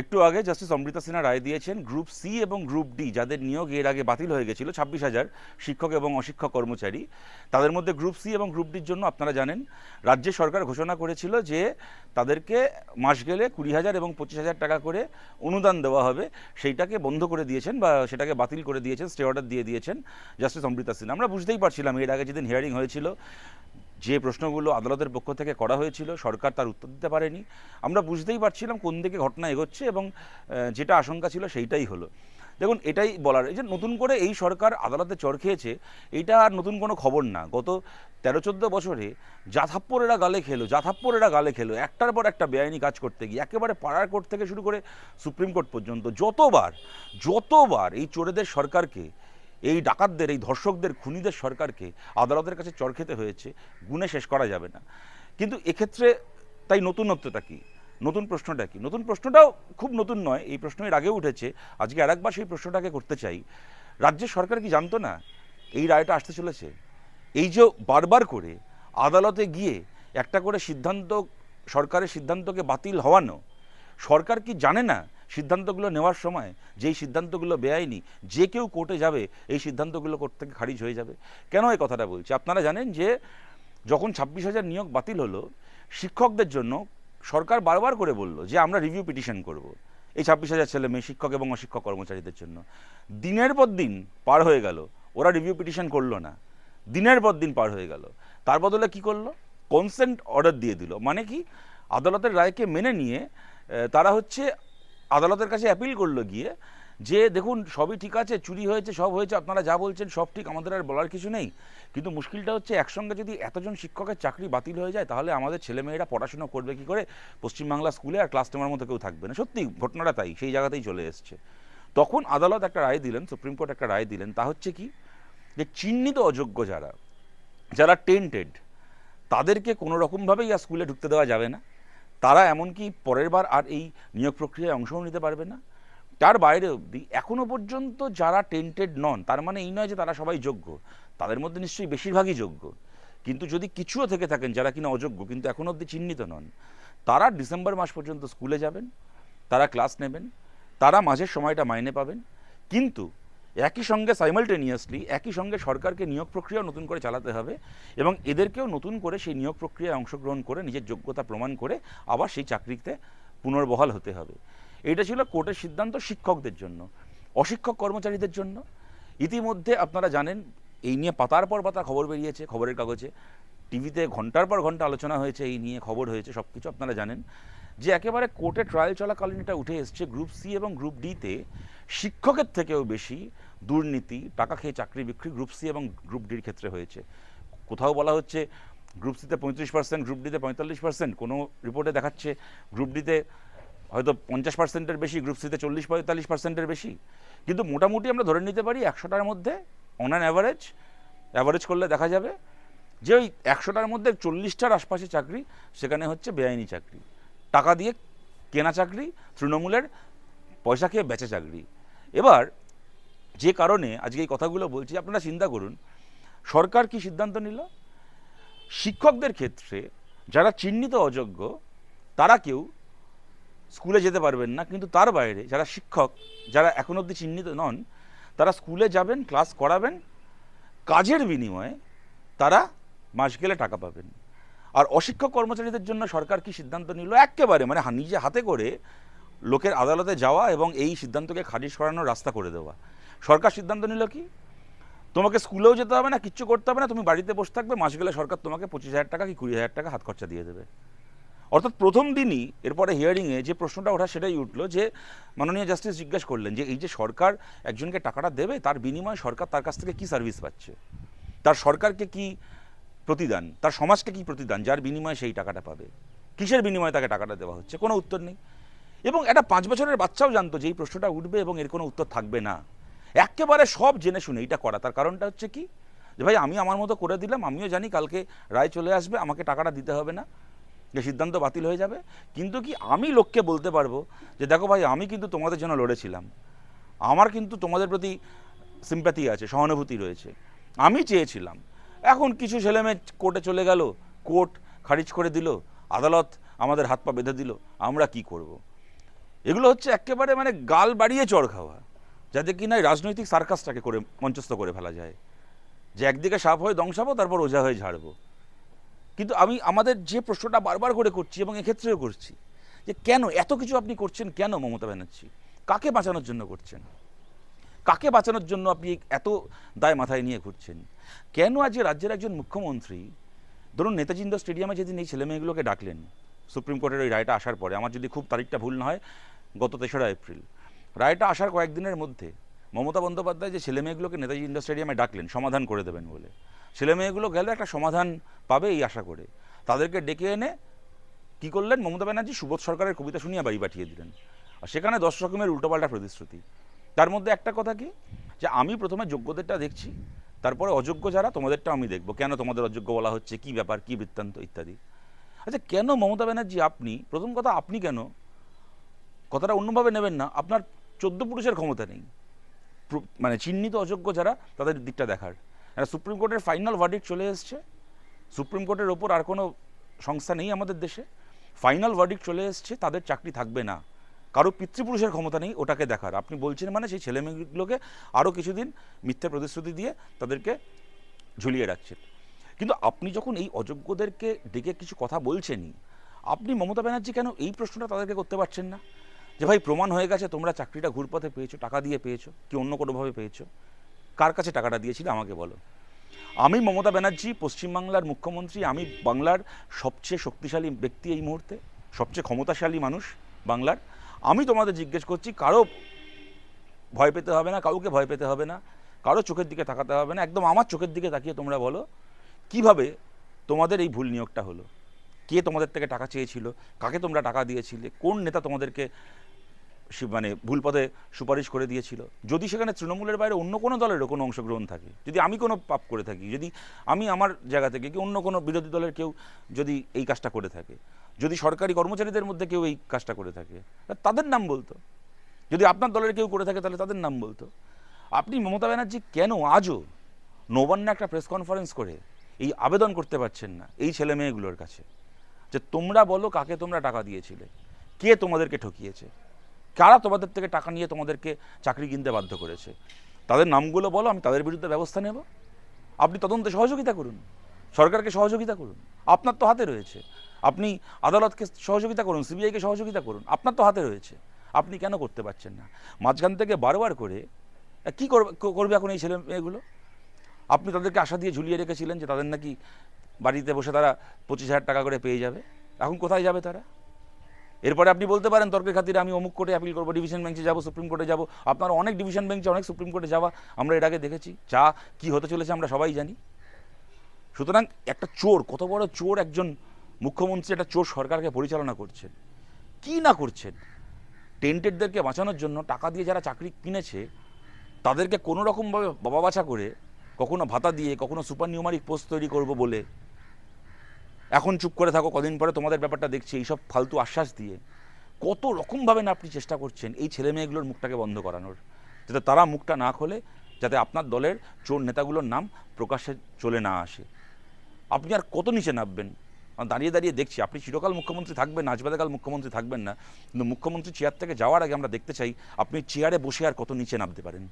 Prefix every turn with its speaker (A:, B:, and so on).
A: একটু আগে জাস্টিস অমৃতা সিনহা রায় দিয়েছেন, গ্রুপ সি এবং গ্রুপ ডি, যাদের নিয়োগ এর আগে বাতিল হয়ে গেছিল, ছাব্বিশ হাজার শিক্ষক এবং অশিক্ষক কর্মচারী। তাদের মধ্যে গ্রুপ সি এবং গ্রুপ ডির জন্য আপনারা জানেন, রাজ্য সরকার ঘোষণা করেছিল যে তাদেরকে মাস গেলে কুড়ি হাজার এবং পঁচিশ হাজার টাকা করে অনুদান দেওয়া হবে। সেইটাকে বন্ধ করে দিয়েছেন বা সেটাকে বাতিল করে দিয়েছেন, স্টে অর্ডার দিয়ে দিয়েছেন জাস্টিস অমৃতা সিনহা। আমরা বুঝতেই পারছিলাম এর আগে যেদিন হিয়ারিং হয়েছিল যে প্রশ্নগুলো আদালতের পক্ষ থেকে করা হয়েছিল, সরকার তার উত্তর দিতে পারেনি। আমরা বুঝতেই পারছিলাম কোন দিকে ঘটনা এগোচ্ছে এবং যেটা আশঙ্কা ছিল সেইটাই হলো। দেখুন, এটাই বলার, এই যে নতুন করে এই সরকার আদালতে চর খেয়েছে এইটা আর নতুন কোনো খবর না। গত তেরো চোদ্দ বছরে জাথাপ্পর এরা গালে খেলো জাথাপ্পর এরা গালে খেলো, একটার পর একটা বেআইনি কাজ করতে গিয়ে, একেবারে পাড়ার কোর্ট থেকে শুরু করে সুপ্রিম কোর্ট পর্যন্ত যতবার যতবার এই চোরেদের সরকারকে এই ডাকাতদের, এই ধর্ষকদের, খুনিদের সরকারকে আদালতের কাছে চর খেতে হয়েছে, গুণে শেষ করা যাবে না। কিন্তু এক্ষেত্রে তাই নতুনত্বটা কি? নতুন প্রশ্নটা কি? নতুন প্রশ্নটাও খুব নতুন নয়, এই প্রশ্ন এর আগেও উঠেছে। আজকে আরেকবার সেই প্রশ্নটাকে করতে চাই। রাজ্যের সরকার কি জানতো না এই রায়টা আসতে চলেছে? এই যে বারবার করে আদালতে গিয়ে একটা করে সিদ্ধান্ত, সরকারের সিদ্ধান্তকে বাতিল হওয়ানো, সরকার কি জানে না সিদ্ধান্তগুলো নেওয়ার সময় যেই সিদ্ধান্তগুলো বেআইনি, যে কেউ কোর্টে যাবে, এই সিদ্ধান্তগুলো কোর্ট থেকে খারিজ হয়ে যাবে। কেন এই কথাটা বলছি? আপনারা জানেন যে যখন ছাব্বিশ হাজার নিয়োগ বাতিল হলো, শিক্ষকদের জন্য সরকার বারবার করে বলল যে আমরা রিভিউ পিটিশন করব। এই ছাব্বিশ হাজার ছেলে মেয়ে, শিক্ষক এবং অশিক্ষক কর্মচারীদের জন্য। দিনের পর দিন পার হয়ে গেল, ওরা রিভিউ পিটিশন করল না। দিনের পর দিন পার হয়ে গেল। তার বদলে কি করল? কনসেন্ট অর্ডার দিয়ে দিল। মানে কি? আদালতের রায়কে মেনে নিয়ে তারা হচ্ছে আদালতের কাছে অ্যাপিল করল গিয়ে যে, দেখুন, সবই ঠিক আছে, চুরি হয়েছে, সব হয়েছে, আপনারা যা বলছেন, সব ঠিক, আমাদের আর বলার কিছু নেই। কিন্তু মুশকিলটা হচ্ছে, একসঙ্গে যদি এতজন শিক্ষকের চাকরি বাতিল হয়ে যায়, তাহলে আমাদের ছেলেমেয়েরা পড়াশোনা করবে কি করে? পশ্চিমবাংলা স্কুলে আর ক্লাস টেনের মতো কেউ থাকবে না। সত্যি, ঘটনাটা তাই, সেই জায়গাতেই চলে এসছে। তখন আদালত একটা রায় দিলেন, সুপ্রিম কোর্ট একটা রায় দিলেন, তা হচ্ছে কি? যে, চিহ্নিত অযোগ্য যারা যারা টেন্টেড তাদেরকে কোনো রকমভাবেই আর স্কুলে ঢুকতে দেওয়া যাবে না। তারা এমনকি পরের বার আর এই নিয়োগ প্রক্রিয়ায় অংশও নিতে পারবে না। তার বাইরে অবধি এখনও পর্যন্ত যারা টেন্টেড নন, তার মানে এই নয় যে তারা সবাই যোগ্য, তাদের মধ্যে নিশ্চয়ই বেশিরভাগই যোগ্য। কিন্তু যদি কিছুও থেকে থাকেন যারা কিনা অযোগ্য, কিন্তু এখনও অবধি চিহ্নিত নন, তারা ডিসেম্বর মাস পর্যন্ত স্কুলে যাবেন, তারা ক্লাস নেবেন, তারা মাঝের সময়টা মাইনে পাবেন। কিন্তু একই সঙ্গে সাইমালটেনিয়াসলি একই সঙ্গে সরকারকে নিয়োগ প্রক্রিয়া নতুন করে চালাতে হবে এবং এদেরকেও নতুন করে সেই নিয়োগ প্রক্রিয়ায় অংশগ্রহণ করে নিজের যোগ্যতা প্রমাণ করে আবার সেই চাকরিতে পুনর্বহাল হতে হবে। এটা ছিল কোর্টের সিদ্ধান্ত শিক্ষকদের জন্য, অশিক্ষক কর্মচারীদের জন্য। ইতিমধ্যে আপনারা জানেন, এই নিয়ে পাতার পর পাতা খবর বেরিয়েছে, খবরের কাগজে। টিভিতে ঘণ্টার পর ঘণ্টা আলোচনা হয়েছে, এই নিয়ে খবর হয়েছে সব কিছু আপনারা জানেন। যে একেবারে কোর্টে ট্রায়াল চলাকালীন এটা উঠে এসছে গ্রুপ সি এবং গ্রুপ ডিতে শিক্ষকের থেকেও বেশি দুর্নীতি, টাকা খেয়ে চাকরি বিক্রি গ্রুপ সি এবং গ্রুপ ডির ক্ষেত্রে হয়েছে। কোথাও বলা হচ্ছে গ্রুপ সিতে পঁয়ত্রিশ পার্সেন্ট গ্রুপ ডিতে পঁয়তাল্লিশ পার্সেন্ট কোনো রিপোর্টে দেখাচ্ছে গ্রুপ ডিতে হয়তো পঞ্চাশ পার্সেন্টের বেশি গ্রুপ সিতে চল্লিশ পঁয়তাল্লিশ পার্সেন্টের বেশি। কিন্তু মোটামুটি আমরা ধরে নিতে পারি একশোটার মধ্যে অন অ্যান অ্যাভারেজ অ্যাভারেজ করলে দেখা যাবে যে ওই একশোটার মধ্যে চল্লিশটার আশপাশে চাকরি, সেখানে হচ্ছে বেআইনি চাকরি। টাকা দিয়ে কেনা চাকরি, তৃণমূলের পয়সা খেয়ে বেচে চাকরি। এবার যে কারণে আজকে এই কথাগুলো বলছি, আপনারা চিন্তা করুন, সরকার কি সিদ্ধান্ত নিল? শিক্ষকদের ক্ষেত্রে যারা চিহ্নিত অযোগ্য, তারা কেউ স্কুলে যেতে পারবেন না, কিন্তু তার বাইরে যারা শিক্ষক, যারা এখন অবধি চিহ্নিত নন, তারা স্কুলে যাবেন, ক্লাস করাবেন, কাজের বিনিময়ে তারা মাস গেলে টাকা পাবেন। আর অশিক্ষক কর্মচারীদের জন্য সরকার কি সিদ্ধান্ত নিল? একেবারে মানে নিজে হাতে করে লোকের আদালতে যাওয়া এবং এই সিদ্ধান্তকে খারিজ করানোর রাস্তা করে দেওয়া। সরকার সিদ্ধান্ত নিল কি? তোমাকে স্কুলেও যেতে হবে না, কিচ্ছু করতে হবে না, তুমি বাড়িতে বসে থাকবে মাস গেলে সরকার তোমাকে পঁচিশ হাজার টাকা কি কুড়ি হাজার টাকা হাত খরচা দিয়ে দেবে। অর্থাৎ প্রথম দিনই, এরপরে হিয়ারিংয়ে যে প্রশ্নটা ওঠা সেটাই উঠল যে মাননীয় জাস্টিস জিজ্ঞেস করলেন যে এই যে সরকার একজনকে টাকাটা দেবে, তার বিনিময়ে সরকার তার কাছ থেকে কি সার্ভিস পাচ্ছে? তার সরকারকে কি প্রতিদান, তার সমাজকে কি প্রতিদান, যার বিনিময়ে সেই টাকাটা পাবে? কিসের বিনিময়ে তাকে টাকাটা দেওয়া হচ্ছে? কোনো উত্তর নেই। এবং একটা পাঁচ বছরের বাচ্চাও জানতো যে এই প্রশ্নটা উঠবে এবং এর কোনো উত্তর থাকবে না। একেবারে সব জেনে শুনে এটা করা। তার কারণটা হচ্ছে কি? যে ভাই, আমি আমার মতো করে দিলাম, আমিও জানি কালকে রায় চলে আসবে, আমাকে টাকাটা দিতে হবে না। যে সিদ্ধান্ত বাতিল হয়ে যাবে। কিন্তু কি আমি লোককে বলতে পারব যে, দেখো ভাই, আমি কিন্তু তোমাদের জন্য লড়েছিলাম। আমার কিন্তু তোমাদের প্রতি সিম্প্যাথি আছে, সহানুভূতি রয়েছে। আমি চেয়েছিলাম। এখন কিছু ছেলেমেয়ে কোর্টে চলে গেল, কোর্ট খারিজ করে দিল, আদালত আমাদের হাত পা বেঁধে দিল, আমরা কি করব। এগুলো হচ্ছে একেবারে মানে গাল বাড়িয়ে চড় খাওয়া, যাতে কিনা এই রাজনৈতিক সার্কাসটাকে করে, মঞ্চস্থ করে ফেলা যায়। যে একদিকে সাপ হয়ে দংশাবো তারপর ওঝা হয়ে ঝাড়বো। কিন্তু আমি, আমাদের যে প্রশ্নটা বারবার করে করছি এবং এক্ষেত্রেও করছি, যে কেন এত কিছু আপনি করছেন কেন মমতা ব্যানার্জি? কাকে বাঁচানোর জন্য করছেন? কাকে বাঁচানোর জন্য আপনি এত দায় মাথায় নিয়ে ঘুরছেন? কেন আজ রাজ্যের একজন মুখ্যমন্ত্রী, ধরুন নেতাজি ইন্ডোর স্টেডিয়ামে যেদিন এই ছেলেমেয়েগুলোকে ডাকলেন, সুপ্রিম কোর্টের ওই রায়টা আসার পরে, আমার যদি খুব তারিখটা ভুল না হয় গত তেসরা এপ্রিল। রায়টা আসার কয়েকদিনের মধ্যে মমতা বন্দ্যোপাধ্যায় যে ছেলেমেয়েগুলোকে নেতাজি ইন্ডোর স্টেডিয়ামে ডাকলেন, সমাধান করে দেবেন বলে। ছেলেমেয়েগুলো গেলে একটা সমাধান পাবে এই আশা করে। তাদেরকে ডেকে এনে কি করলেন? মমতা ব্যানার্জি সুবোধ সরকারের কবিতা শুনিয়ে বাড়ি পাঠিয়ে দিলেন। আর সেখানে দশ রকমের উল্টোপাল্টা প্রতিশ্রুতি। তার মধ্যে একটা কথা কি? যে আমি প্রথমে যোগ্যদেরটা দেখছি, তারপরে অযোগ্য যারা, তোমাদেরটা আমি দেখব। কেন তোমাদের অযোগ্য বলা হচ্ছে? কি ব্যাপার? কি বৃত্তান্ত? ইত্যাদি। আচ্ছা কেন মমতা ব্যানার্জি আপনি, প্রথম কথা আপনি কেন কথাটা অন্যভাবে নেবেন না, আপনার চোদ্দ পুরুষের ক্ষমতা নেই। মানে চিহ্নিত অযোগ্য যারা, তাদের দিকটা দেখার। একটা সুপ্রিম কোর্টের ফাইনাল ভার্ডিক্ট চলে এসছে। সুপ্রিম কোর্টের ওপর আর কোনো সংস্থা নেই আমাদের দেশে। ফাইনাল ভার্ডিক্ট চলে এসছে, তাদের চাকরি থাকবে না। কারও পিতৃপুরুষের ক্ষমতা নেই, ওটাকে দেখার। আপনি বলছেন মানে সেই ছেলেমেয়েগুলোকে আরও কিছুদিন মিথ্যা প্রতিশ্রুতি দিয়ে তাদেরকে ঝুলিয়ে রাখছেন। কিন্তু আপনি যখন এই অযোগ্যদেরকে ডেকে কিছু কথা বলছেনই, আপনি মমতা ব্যানার্জি কেন এই প্রশ্নটা তাদেরকে করতে পারছেন না? যে ভাই প্রমাণ হয়ে গেছে, তোমরা চাকরিটা ঘুরপথে পেয়েছ, টাকা দিয়ে পেয়েছ, কি অন্য কোনোভাবে পেয়েছ? কার কাছে টাকাটা দিয়েছিলে, আমাকে বলো। আমি মমতা ব্যানার্জি, পশ্চিমবাংলার মুখ্যমন্ত্রী, আমি বাংলার সবচেয়ে শক্তিশালী ব্যক্তি এই মুহূর্তে, সবচেয়ে ক্ষমতাশালী মানুষ বাংলার। আমি তোমাদের জিজ্ঞেস করছি, কারও ভয় পেতে হবে না, কাউকে ভয় পেতে হবে না, কারও চোখের দিকে তাকাতে হবে না, একদম আমার চোখের দিকে তাকিয়ে তোমরা বলো, কীভাবে তোমাদের এই ভুল নিয়োগটা হলো? কে তোমাদের থেকে টাকা চেয়েছিল? কাকে তোমরা টাকা দিয়েছিলে? কোন নেতা তোমাদেরকে মানে ভুল পথে সুপারিশ করে দিয়েছিল। যদি সেখানে তৃণমূলের বাইরে অন্য কোনো দলেরও কোনো অংশগ্রহণ থাকে, যদি আমি কোনো পাপ করে থাকি, যদি আমি আমার জায়গা থেকে কি অন্য কোনো বিরোধী দলের কেউ যদি এই কাজটা করে থাকে, যদি সরকারি কর্মচারীদের মধ্যে কেউ এই কাজটা করে থাকে তাদের নাম বলতো। যদি আপনার দলের কেউ করে থাকে, তাহলে তাদের নাম বলতো। আপনি মমতা ব্যানার্জি কেন আজও নবান্নে একটা প্রেস কনফারেন্স করে এই আবেদন করতে পারছেন না এই ছেলে মেয়েগুলোর কাছে? যে তোমরা বলো কাকে তোমরা টাকা দিয়েছিলে, কে তোমাদেরকে ঠকিয়েছে? কারা তোমাদের থেকে টাকা নিয়ে তোমাদেরকে চাকরি কিনতে বাধ্য করেছে? তাদের নামগুলো বলো, আমি তাদের বিরুদ্ধে ব্যবস্থা নেব। আপনি তদন্তে সহযোগিতা করুন। সরকারকে সহযোগিতা করুন। আপনার তো হাতে রয়েছে। আপনি আদালতকে সহযোগিতা করুন, সিবিআইকে সহযোগিতা করুন। আপনার তো হাতে রয়েছে। আপনি কেন করতে পারছেন না? মাঝখান থেকে বারবার করে কি, করবে এখন এই ছেলে মেয়েগুলো? আপনি তাদেরকে আশা দিয়ে ঝুলিয়ে রেখেছিলেন যে তাদের নাকি বাড়িতে বসে তারা পঁচিশ হাজার টাকা করে পেয়ে যাবে। এখন কোথায় যাবে তারা? এরপরে আপনি বলতে পারেন, তর্কের খাতিরে আমি অমুক কোর্টে অ্যাপিল করব ডিভিশন বেঞ্চে যাব সুপ্রিম কোর্টে যাব। আপনার অনেক ডিভিশন বেঞ্চে অনেক সুপ্রিম কোর্টে যাওয়া আমরা এর আগে দেখেছি। যা, কি হতে চলেছে আমরা সবাই জানি। সুতরাং একটা চোর, কত বড় চোর একজন মুখ্যমন্ত্রী, একটা চোর সরকারকে পরিচালনা করছেন। কি না করছেন? টেন্টেডদেরকে বাঁচানোর জন্য টাকা দিয়ে যারা চাকরি কিনেছে, তাদেরকে কোনো রকমভাবে বাবা বাছা করে কখনো ভাতা দিয়ে, কখনো সুপার নিউমারিক পোস্ট তৈরি করব বলে এখন চুপ করে থাকো, কদিন পরে তোমাদের ব্যাপারটা দেখছি, এইসব ফালতু আশ্বাস দিয়ে। কত রকমভাবে না আপনি চেষ্টা করছেন এই ছেলে মেয়েগুলোর মুখটাকে বন্ধ করানোর, যাতে তারা মুখটা না খোলে, যাতে আপনার দলের চোর নেতাগুলোর নাম প্রকাশ্যে চলে না আসে। আপনি আর কত নিচে নামবেন? দাঁড়িয়ে দাঁড়িয়ে দেখছি, আপনি চিরকাল মুখ্যমন্ত্রী থাকবেন আজবাদাকাল মুখ্যমন্ত্রী থাকবেন না, কিন্তু মুখ্যমন্ত্রী চেয়ার থেকে যাওয়ার আগে আমরা দেখতে চাই, আপনি চেয়ারে বসে আর কত নিচে নামতে পারেন।